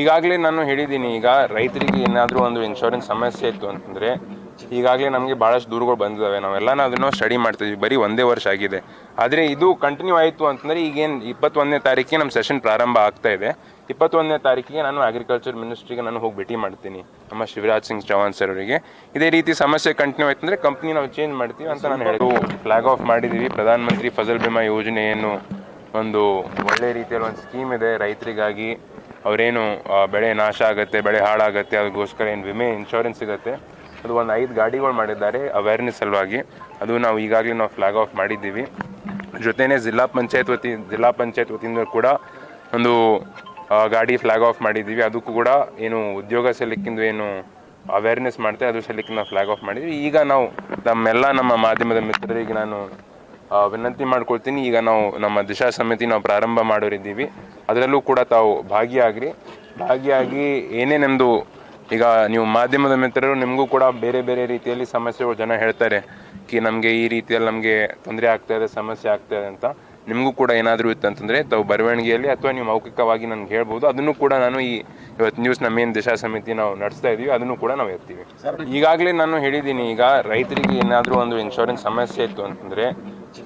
ಈಗಾಗಲೇ ನಾನು ಹೇಳಿದ್ದೀನಿ, ಈಗ ರೈತರಿಗೆ ಏನಾದರೂ ಒಂದು ಇನ್ಶೂರೆನ್ಸ್ ಸಮಸ್ಯೆ ಇತ್ತು ಅಂತಂದರೆ, ಈಗಾಗಲೇ ನಮಗೆ ಭಾಳಷ್ಟು ದೂರುಗಳು ಬಂದಿದ್ದಾವೆ ನಾವೆಲ್ಲನೂ ಅದನ್ನು ಸ್ಟಡಿ ಮಾಡ್ತಿದ್ವಿ. ಬರೀ ಒಂದೇ ವರ್ಷ ಆಗಿದೆ. ಆದರೆ ಇದು ಕಂಟಿನ್ಯೂ ಆಯಿತು ಅಂತಂದರೆ ಈಗೇನು ಇಪ್ಪತ್ತೊಂದನೇ ತಾರೀಕಿಗೆ ನಮ್ಮ ಸೆಷನ್ ಪ್ರಾರಂಭ ಆಗ್ತಾ ಇದೆ. ಇಪ್ಪತ್ತೊಂದನೇ ತಾರೀಕಿಗೆ ನಾನು ಅಗ್ರಿಕಲ್ಚರ್ ಮಿನಿಸ್ಟ್ರಿಗೆ ನಾನು ಹೋಗಿ ಭೇಟಿ ಮಾಡ್ತೀನಿ, ನಮ್ಮ ಶಿವರಾಜ್ ಸಿಂಗ್ ಚೌಹಾನ್ ಸರ್ ಅವರಿಗೆ. ಇದೇ ರೀತಿ ಸಮಸ್ಯೆ ಕಂಟಿನ್ಯೂ ಆಯ್ತು ಅಂದರೆ ಕಂಪ್ನಿ ನಾವು ಚೇಂಜ್ ಮಾಡ್ತೀವಿ ಅಂತ ನಾನು ಹೇಳಿದ್ರು ಫ್ಲಾಗ್ ಆಫ್ ಮಾಡಿದ್ದೀವಿ ಪ್ರಧಾನಮಂತ್ರಿ ಫಸಲ್ ಬಿಮಾ ಯೋಜನೆಯನ್ನು ಒಂದು ಒಳ್ಳೆ ರೀತಿಯಲ್ಲಿ ಒಂದು ಸ್ಕೀಮ್ ಇದೆ ರೈತರಿಗಾಗಿ. ಅವರೇನು ಬೆಳೆ ನಾಶ ಆಗುತ್ತೆ, ಬೆಳೆ ಹಾಳಾಗುತ್ತೆ, ಅದಕ್ಕೋಸ್ಕರ ಏನು ವಿಮೆ ಇನ್ಶೂರೆನ್ಸ್ ಸಿಗುತ್ತೆ, ಅದು ಒಂದು ಐದು ಗಾಡಿಗಳು ಮಾಡಿದ್ದಾರೆ ಅವೇರ್ನೆಸ್ ಸಲುವಾಗಿ. ಅದು ನಾವು ಈಗಾಗಲೇ ನಾವು ಫ್ಲಾಗ್ ಆಫ್ ಮಾಡಿದ್ದೀವಿ. ಜೊತೆನೇ ಜಿಲ್ಲಾ ಪಂಚಾಯತ್ ವತಿ, ಜಿಲ್ಲಾ ಪಂಚಾಯತ್ ವತಿಯಿಂದ ಕೂಡ ಒಂದು ಗಾಡಿ ಫ್ಲಾಗ್ ಆಫ್ ಮಾಡಿದ್ದೀವಿ. ಅದಕ್ಕೂ ಕೂಡ ಏನು ಉದ್ಯೋಗ ಸಲಿಕ್ಕಿಂದು ಏನು ಅವೇರ್ನೆಸ್ ಮಾಡ್ತೇವೆ ಅದು ಸಲ್ಲಿಕ್ಕೆ ನಾವು ಫ್ಲಾಗ್ ಆಫ್ ಮಾಡಿದ್ವಿ ಈಗ ನಾವು ನಮ್ಮೆಲ್ಲ ನಮ್ಮ ಮಾಧ್ಯಮದ ಮಿತ್ರರಿಗೆ ನಾನು ವಿನಂತಿ ಮಾಡ್ಕೊಳ್ತೀನಿ. ಈಗ ನಾವು ನಮ್ಮ ದಿಶಾ ಸಮಿತಿ ನಾವು ಪ್ರಾರಂಭ ಮಾಡೋರಿದ್ದೀವಿ. ಅದರಲ್ಲೂ ಕೂಡ ತಾವು ಭಾಗಿಯಾಗ್ರಿ. ಭಾಗಿಯಾಗಿ ಏನೇ ಈಗ ನೀವು ಮಾಧ್ಯಮದ ಮಿತ್ರರು ನಿಮಗೂ ಕೂಡ ಬೇರೆ ಬೇರೆ ರೀತಿಯಲ್ಲಿ ಸಮಸ್ಯೆಗಳು ಜನ ಹೇಳ್ತಾರೆ. ಕಿ ನಮಗೆ ಈ ರೀತಿಯಲ್ಲಿ ನಮಗೆ ತೊಂದರೆ ಆಗ್ತಾ ಇದೆ, ಸಮಸ್ಯೆ ಆಗ್ತಾ ಇದೆ ಅಂತ. ನಿಮಗೂ ಕೂಡ ಏನಾದರೂ ಇತ್ತು ಅಂತಂದರೆ ತಾವು ಬರವಣಿಗೆಯಲ್ಲಿ ಅಥವಾ ನೀವು ಮೌಖಿಕವಾಗಿ ನನಗೆ ಹೇಳ್ಬೋದು. ಅದನ್ನು ಕೂಡ ನಾನು ಈ ಇವತ್ತು ನ್ಯೂಸ್ನ ಮೇನ್ ದಿಶಾ ಸಮಿತಿ ನಾವು ನಡೆಸ್ತಾ ಇದ್ದೀವಿ ಅದನ್ನು ಕೂಡ ನಾವು ಎತ್ತೀವಿ. ಈಗಾಗಲೇ ನಾನು ಹೇಳಿದ್ದೀನಿ, ಈಗ ರೈತರಿಗೆ ಏನಾದರೂ ಒಂದು ಇನ್ಶೂರೆನ್ಸ್ ಸಮಸ್ಯೆ ಇತ್ತು ಅಂತಂದರೆ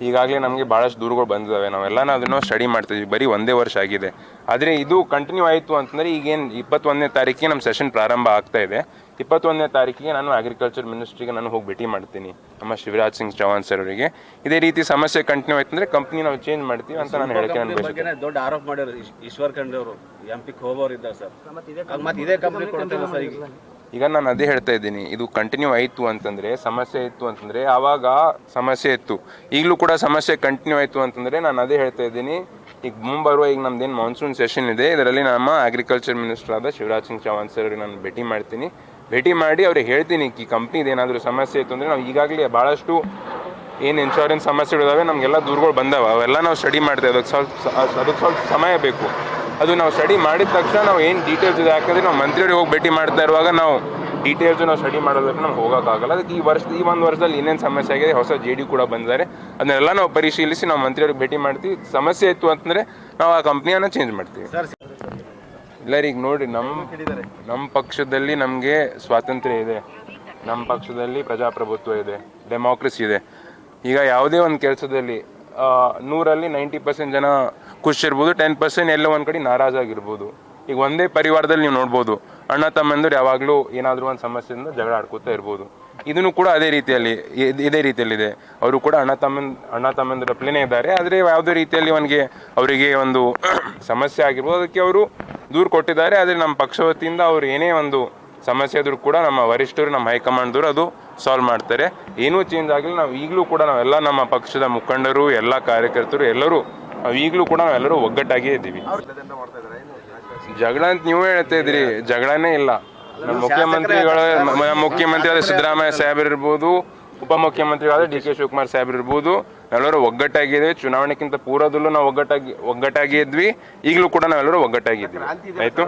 ಈಗಾಗಲೇ ನಮಗೆ ಭಾಳಷ್ಟು ದೂರುಗಳು ಬಂದಿದ್ದಾವೆ ನಾವೆಲ್ಲ ಅದನ್ನು ಸ್ಟಡಿ ಮಾಡ್ತಿದ್ವಿ ಬರೀ ಒಂದೇ ವರ್ಷ ಆಗಿದೆ. ಆದರೆ ಇದು ಕಂಟಿನ್ಯೂ ಆಯಿತು ಅಂತಂದರೆ ಈಗೇನು ಇಪ್ಪತ್ತೊಂದನೇ ತಾರೀಕಿಗೆ ನಮ್ಮ ಸೆಷನ್ ಪ್ರಾರಂಭ ಆಗ್ತಾ ಇದೆ. ಇಪ್ಪತ್ತೊಂದನೇ ತಾರೀಕಿಗೆ ನಾನು ಅಗ್ರಿಕಲ್ಚರ್ ಮಿನಿಸ್ಟ್ರಿಗೆ ನಾನು ಹೋಗಿ ಭೇಟಿ ಮಾಡ್ತೀನಿ. ನಮ್ಮ ಶಿವರಾಜ್ ಸಿಂಗ್ ಚೌಹಾನ್ ಸರ್ ಅವರಿಗೆ. ಇದೇ ರೀತಿ ಸಮಸ್ಯೆ ಕಂಟಿನ್ಯೂ ಆಯ್ತು ಅಂದರೆ ಕಂಪ್ನಿ ನಾವು ಚೇಂಜ್ ಮಾಡ್ತೀವಿ ಅಂತ ನಾನು ಹೇಳಕ್ಕೆ ನಾನು ದೊಡ್ಡ ಆರೋಪ ಮಾಡ್ಯಾರ ಈಶ್- ಈಶ್ವರ್ ಖಂಡ್ರೆ ಅವರು. ಎಂ ಪಿ ಹೋಗೋರು ಇದ್ದಾರೆ ಸರ್. ಮತ್ತೆ ಇದೇ ಕಂಪ್ನಿ ಕೊಡ್ತೀವಿ ಸರ್ ಈಗ. ಈಗ ನಾನು ಅದೇ ಹೇಳ್ತಾ ಇದ್ದೀನಿ, ಇದು ಕಂಟಿನ್ಯೂ ಆಯಿತು ಅಂತಂದರೆ, ಸಮಸ್ಯೆ ಇತ್ತು ಅಂತಂದರೆ ಆವಾಗ ಸಮಸ್ಯೆ ಇತ್ತು. ಈಗಲೂ ಕೂಡ ಸಮಸ್ಯೆ ಕಂಟಿನ್ಯೂ ಆಯಿತು ಅಂತಂದರೆ ನಾನು ಅದೇ ಹೇಳ್ತಾ ಇದ್ದೀನಿ, ಈಗ ಮುಂಬರುವ ಈಗ ನಮ್ದೇನು ಮಾನ್ಸೂನ್ ಸೆಷನ್ ಇದೆ, ಇದರಲ್ಲಿ ನಮ್ಮ ಅಗ್ರಿಕಲ್ಚರ್ ಮಿನಿಸ್ಟರ್ ಆದ ಶಿವರಾಜ್ ಸಿಂಗ್ ಚೌಹಾನ್ ಸರ್ ನಾನು ಭೇಟಿ ಮಾಡ್ತೀನಿ. ಭೇಟಿ ಮಾಡಿ ಅವ್ರಿಗೆ ಹೇಳ್ತೀನಿ, ಈ ಕಂಪ್ನಿದು ಏನಾದರೂ ಸಮಸ್ಯೆ ಇತ್ತು ಅಂದರೆ ನಾವು ಈಗಾಗಲೇ ಭಾಳಷ್ಟು ಏನು ಇನ್ಶೂರೆನ್ಸ್ ಸಮಸ್ಯೆಗಳಿದಾವೆ, ನಮಗೆಲ್ಲ ದೂರುಗಳು ಬಂದಾವೆ, ಅವೆಲ್ಲ ನಾವು ಸ್ಟಡಿ ಮಾಡ್ತೇವೆ ಅದಕ್ಕೆ ಸ್ವಲ್ಪ ಅದಕ್ಕೆ ಸ್ವಲ್ಪ ಸಮಯ ಬೇಕು. ಅದು ನಾವು ಸ್ಟಡಿ ಮಾಡಿದ ತಕ್ಷಣ ನಾವು ಏನು ಡೀಟೇಲ್ಸ್ ಇದೆ? ಯಾಕಂದರೆ ನಾವು ಮಂತ್ರಿಯವ್ರಿಗೆ ಹೋಗಿ ಭೇಟಿ ಮಾಡ್ತಾ ಇರುವಾಗ ನಾವು ಡೀಟೇಲ್ಸ್ ನಾವು ಸ್ಟಡಿ ಮಾಡೋದಕ್ಕೆ ನಮ್ಗೆ ಹೋಗೋಕ್ಕಾಗಲ್ಲ. ಅದಕ್ಕೆ ಈ ವರ್ಷ ಈ ಒಂದು ವರ್ಷದಲ್ಲಿ ಏನೇನು ಸಮಸ್ಯೆ ಆಗಿದೆ? ಹೊಸ ಜೆ ಡಿ ಕೂಡ ಬಂದಿದ್ದಾರೆ. ಅದನ್ನೆಲ್ಲ ನಾವು ಪರಿಶೀಲಿಸಿ ನಾವು ಮಂತ್ರಿಯವ್ರಿಗೆ ಭೇಟಿ ಮಾಡ್ತೀವಿ. ಸಮಸ್ಯೆ ಇತ್ತು ಅಂತಂದರೆ ನಾವು ಆ ಕಂಪ್ನಿಯನ್ನು ಚೇಂಜ್ ಮಾಡ್ತೀವಿ. ಇಲ್ಲ ಈಗ ನೋಡಿ ನಮ್ಮ ನಮ್ಮ ಪಕ್ಷದಲ್ಲಿ ನಮಗೆ ಸ್ವಾತಂತ್ರ್ಯ ಇದೆ. ನಮ್ಮ ಪಕ್ಷದಲ್ಲಿ ಪ್ರಜಾಪ್ರಭುತ್ವ ಇದೆ. ಡೆಮಾಕ್ರಸಿ ಇದೆ. ಈಗ ಯಾವುದೇ ಒಂದು ಕೆಲಸದಲ್ಲಿ ನೂರಲ್ಲಿ ನೈಂಟಿ ಪರ್ಸೆಂಟ್ ಜನ ಖುಷಿರ್ಬೋದು ಟೆನ್ ಪರ್ಸೆಂಟ್ ಎಲ್ಲೋ ಒಂದು ಕಡೆ ನಾರಾಜಾಗಿರ್ಬೋದು. ಈಗ ಒಂದೇ ಪರಿವಾರದಲ್ಲಿ ನೀವು ನೋಡ್ಬೋದು, ಅಣ್ಣ ತಮ್ಮಂದಿರು ಯಾವಾಗಲೂ ಏನಾದರೂ ಒಂದು ಸಮಸ್ಯೆಯಿಂದ ಜಗಳ ಆಡ್ಕೋತಾ ಇರ್ಬೋದು. ಇದನ್ನು ಕೂಡ ಅದೇ ರೀತಿಯಲ್ಲಿ, ಇದ್- ರೀತಿಯಲ್ಲಿದೆ. ಅವರು ಕೂಡ ಅಣ್ಣ ತಮ್ಮನ, ಅಣ್ಣ ತಮ್ಮಂದಿರ ಅಪ್ಲೇನೇ ಇದ್ದಾರೆ, ಆದರೆ ಯಾವುದೇ ರೀತಿಯಲ್ಲಿ ಅವನಿಗೆ, ಅವರಿಗೆ ಒಂದು ಸಮಸ್ಯೆ ಆಗಿರ್ಬೋದು. ಅದಕ್ಕೆ ಅವರು ದೂರು ಕೊಟ್ಟಿದ್ದಾರೆ, ಆದರೆ ನಮ್ಮ ಪಕ್ಷ ವತಿಯಿಂದ ಅವ್ರು ಏನೇ ಒಂದು ಸಮಸ್ಯೆ ಆದರೂ ಕೂಡ ನಮ್ಮ ವರಿಷ್ಠರು, ನಮ್ಮ ಹೈಕಮಾಂಡ್ದವರು ಅದು ಸಾಲ್ವ್ ಮಾಡ್ತಾರೆ. ಏನೂ ಚೇಂಜ್ ಆಗಿಲ್ಲ. ನಾವು ಈಗಲೂ ಕೂಡ ನಾವೆಲ್ಲ ನಮ್ಮ ಪಕ್ಷದ ಮುಖಂಡರು, ಎಲ್ಲ ಕಾರ್ಯಕರ್ತರು ಎಲ್ಲರೂ ನಾವು ಈಗಲೂ ಕೂಡ ನಾವೆಲ್ಲರೂ ಒಗ್ಗಟ್ಟಾಗಿಯೇ ಇದ್ದೀವಿ. ಜಗಳ ಅಂತ ನೀವೇ ಹೇಳ್ತಾ ಇದ್ರಿ ಜಗಳನೇ ಇಲ್ಲ. ನಮ್ಮ ಮುಖ್ಯಮಂತ್ರಿಗಳು, ನಮ್ಮ ಮುಖ್ಯಮಂತ್ರಿ ಆದ ಸಿದ್ದರಾಮಯ್ಯ ಸಾಹೇಬ್ರು ಇರ್ಬೋದು, ಉಪಮುಖ್ಯಮಂತ್ರಿಗಳಾದ ಡಿ ಕೆ ಶಿವಕುಮಾರ್ ಸಾಹೇಬ್ ಇರ್ಬೋದು, ನಾವೆಲ್ಲರೂ ಒಗ್ಗಟ್ಟಾಗಿದ್ದೇವೆ. ಚುನಾವಣೆಗಿಂತ ಪೂರ್ವದಲ್ಲೂ ನಾವು ಒಗ್ಗಟ್ಟಾಗಿ ಒಗ್ಗಟ್ಟಾಗಿ ಇದ್ವಿ. ಈಗಲೂ ಕೂಡ ನಾವೆಲ್ಲರೂ ಒಗ್ಗಟ್ಟಾಗಿದ್ದೀವಿ. ಆಯ್ತು?